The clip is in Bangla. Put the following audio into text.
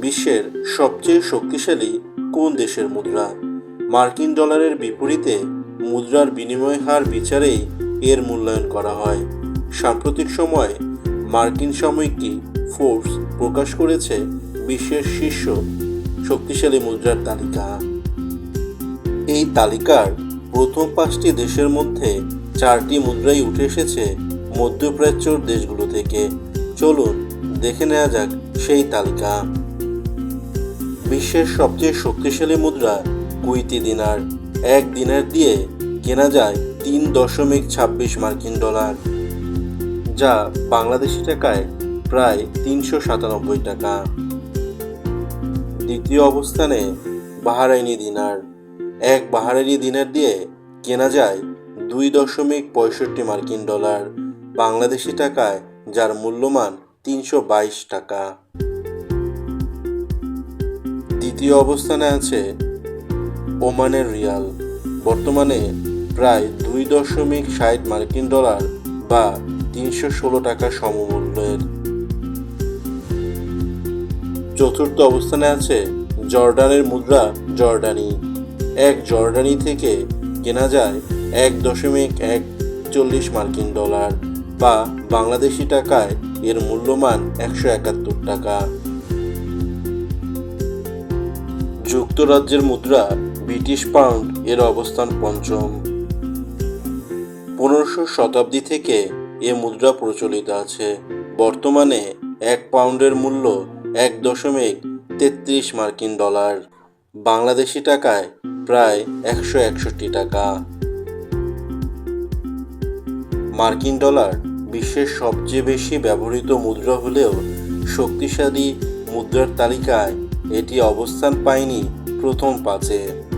বিশ্বের সবচেয়ে শক্তিশালী কোন দেশের মুদ্রা? মার্কিন ডলারের বিপরীতে মুদ্রার বিনিময় হার বিচারেই এর মূল্যায়ন করা হয়। সাম্প্রতিক সময়ে মার্কিন সাময়িকী ফোর্স প্রকাশ করেছে বিশ্বের শীর্ষ শক্তিশালী মুদ্রার তালিকা। এই তালিকার প্রথম পাঁচটি দেশের মধ্যে চারটি মুদ্রাই উঠে এসেছে মধ্যপ্রাচ্যর দেশগুলো থেকে। চলুন দেখে নেওয়া যাক সেই তালিকা। বিশ্বের সবচেয়ে শক্তিশালী মুদ্রা কুইতি দিনার এক দিনার দিয়ে কেনা যায় তিন দশমিক ছাব্বিশ মার্কিন ডলার, যা বাংলাদেশি টাকায় প্রায় তিনশো সাতানব্বই টাকা। দ্বিতীয় অবস্থানে বাহারাইনি দিনার এক বাহারাইনি দিনার দিয়ে কেনা যায় দুই দশমিক পঁয়ষট্টি মার্কিন ডলার বাংলাদেশি টাকায়, যার মূল্যমান তিনশো বাইশ টাকা। দ্বিতীয় অবস্থানে আছে ওমানের রিয়াল। বর্তমানে প্রায় দুই দশমিক ষাট মার্কিন ডলার বা তিনশো ষোলো টাকা সমমূল্যের। চতুর্থ অবস্থানে আছে জর্ডানের মুদ্রা জর্ডানি। এক জর্ডানি থেকে কেনা যায় এক দশমিক এক চল্লিশ মার্কিন ডলার বা বাংলাদেশি টাকায় এর মূল্যমান একশো একাত্তর টাকা। যুক্তরাজ্যের মুদ্রা ব্রিটিশ পাউন্ড এর অবস্থান পঞ্চম। পনেরোশো শতাব্দী থেকে এ মুদ্রা প্রচলিত আছে। বর্তমানে এক পাউন্ডের মূল্য এক দশমিক তেত্রিশ মার্কিন ডলার। বাংলাদেশি টাকায় প্রায় একশো একষট্টি টাকা। মার্কিন ডলার বিশ্বের সবচেয়ে বেশি ব্যবহৃত মুদ্রা হলেও শক্তিশালী মুদ্রার তালিকায় এটি অবস্থান পায়নি প্রথম পাঁচে।